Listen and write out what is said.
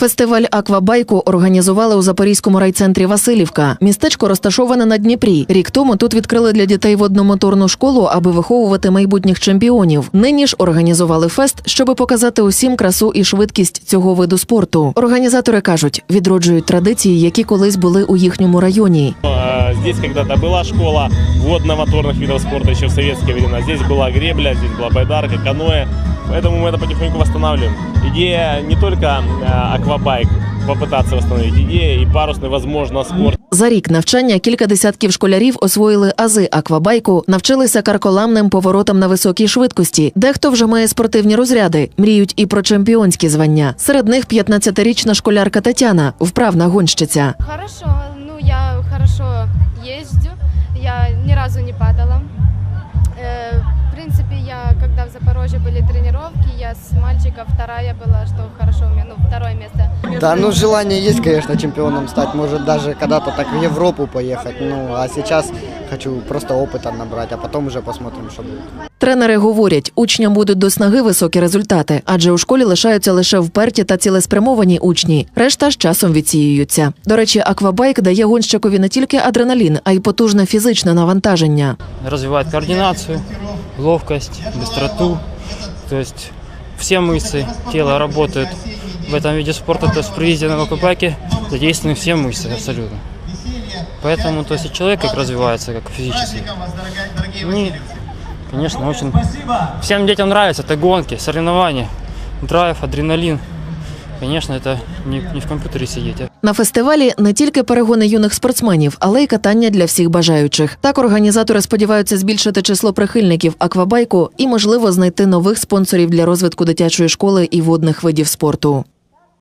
Фестиваль Аквабайку організували у Запорізькому райцентрі Васильівка. Містечко розташоване на Дніпрі. Рік тому тут відкрили для дітей водномоторну школу, аби виховувати майбутніх чемпіонів. Нині ж організували фест, щоби показати усім красу і швидкість цього виду спорту. Організатори кажуть, відроджують традиції, які колись були у їхньому районі. Э, Здесь когда-то была школа водно-моторных видов спорта еще в советские времена. Здесь была гребля, здесь была байдарка, каноэ. Поэтому мы это потихоньку восстанавливаем. Идея не только э, аквабайк попытаться восстановить, идея и парусный, возможно, спорт. За рік навчання кілька десятків школярів освоїли ази аквабайку, навчилися карколамним поворотам на високій швидкості. Дехто вже має спортивні розряди, мріють і про чемпіонські звання. Серед них 15-річна школярка Тетяна, вправна гонщиця. Хорошо, ну я хорошо езжу, я ни разу не падала. когда в Запорожье были тренировки, я с мальчиков вторая была, что хорошо у меня, ну, второе место. Да, ну желание есть, конечно, чемпионом стать. Может даже когда-то так в Европу поехать. Ну, а сейчас хочу просто опыта набрать, а потом уже посмотрим, что будет. Тренери говорять, учням будуть до снаги високі результати, адже у школі лишаються лише вперті та цілеспрямовані учні. Решта з часом відсіюються. До речі, аквабайк дає гонщикові не тільки адреналін, а й потужне фізичне навантаження. развивает координацию, ловкость, быстроту. То есть все мышцы тела работают в этом виде спорта, то есть при езде на аквабайке задействованы все мышцы абсолютно. Поэтому то есть человек как развивается, как физически. И, конечно, очень всем детям нравятся это гонки, соревнования, драйв, адреналин. Конечно, це не в комп'ютері сидіти. На фестивалі не тільки перегони юних спортсменів, але й катання для всіх бажаючих. Так організатори сподіваються збільшити число прихильників аквабайку і, можливо, знайти нових спонсорів для розвитку дитячої школи і водних видів спорту.